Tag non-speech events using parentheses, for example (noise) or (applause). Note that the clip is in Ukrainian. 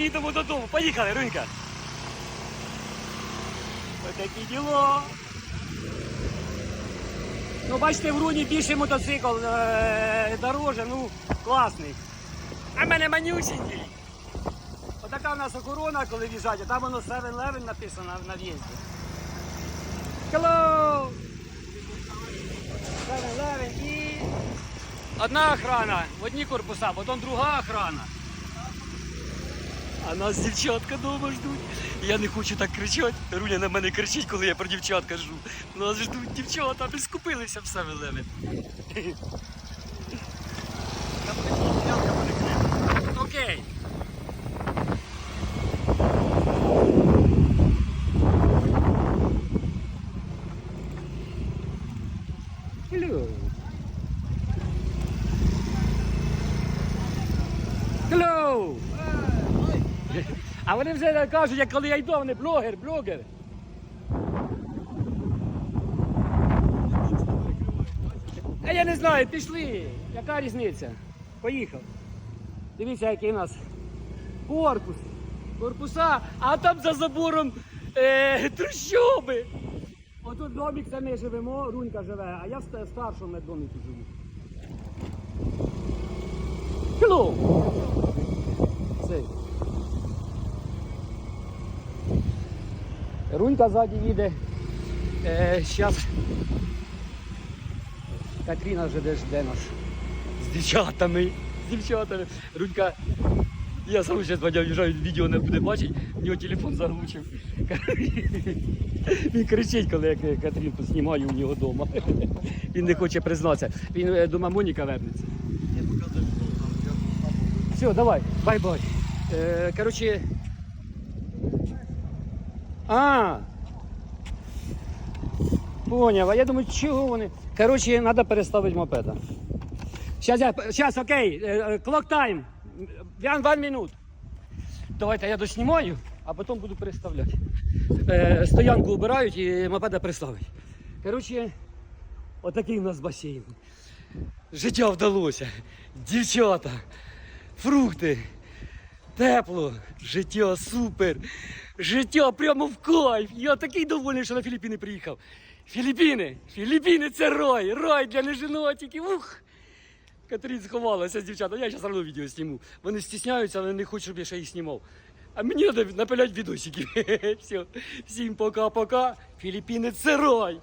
їдемо додому. Поїхали, Рунька. Ось такі діло. Ну, бачите, в руні більший мотоцикл е, дороже, ну, класний. А в мене манюсінький. Отака у нас охорона, коли в'їжджать, а там воно 7-Eleven написано на в'їзді. Hello! 7-Eleven і одна охрана, в одні корпуса, потім друга охрана. А нас дівчатка дома ждуть. Я не хочу так кричати. Руля на мене кричить, коли я про дівчат кажу. Нас ждуть дівчата, ми скупилися в 7-Eleven. Окей. Hello. Hello. (laughs) А вони вже кажуть, як коли я йду, вони блогер, блогер. А я не знаю, пішли. Яка різниця? Поїхав. Дивіться, який у нас корпус. Корпуса, а там за забором е, трущоби. Отут домик, це ми живемо, Рунька живе, а я в ста- старшому домику живу. Hello! Рунька ззаді їде. Е, Зараз Катріна вже де жде нас. З дівчатами. З дівчатами. Рунька. Я сам зараз Вадя відео не буде бачити, в нього телефон заглушив. Він кричить, коли я Катрінку знімаю у нього вдома. Він не хоче признатися. Він е, до мамоніка вернеться. Все, давай, бай-бай. Е, короче. А. Поняв, а я думаю, чого вони. Короче, треба переставити мопеда. Сейчас, я, сейчас, окей, clock time. One, one. Давайте я доснімаю, а потім буду переставляти. Е, стоянку убирають і мопеда переставить. Короче, отакий у нас басейн. Життя вдалося. Дівчата, фрукти, тепло, життя супер. Життя прямо в кайф. Я такий довольний, що на Філіппіни приїхав. Філіппіни! Філіппіни це рай, рай для неженотиків. Ух! Катерин сховалася з дівчата. Я зараз одно відео зніму. Вони стісняються, але не хочуть, щоб я ще їх знімав. А мені треба напиляти відосики. (laughs) Все. Всім пока-пока. Філіппіни це рай.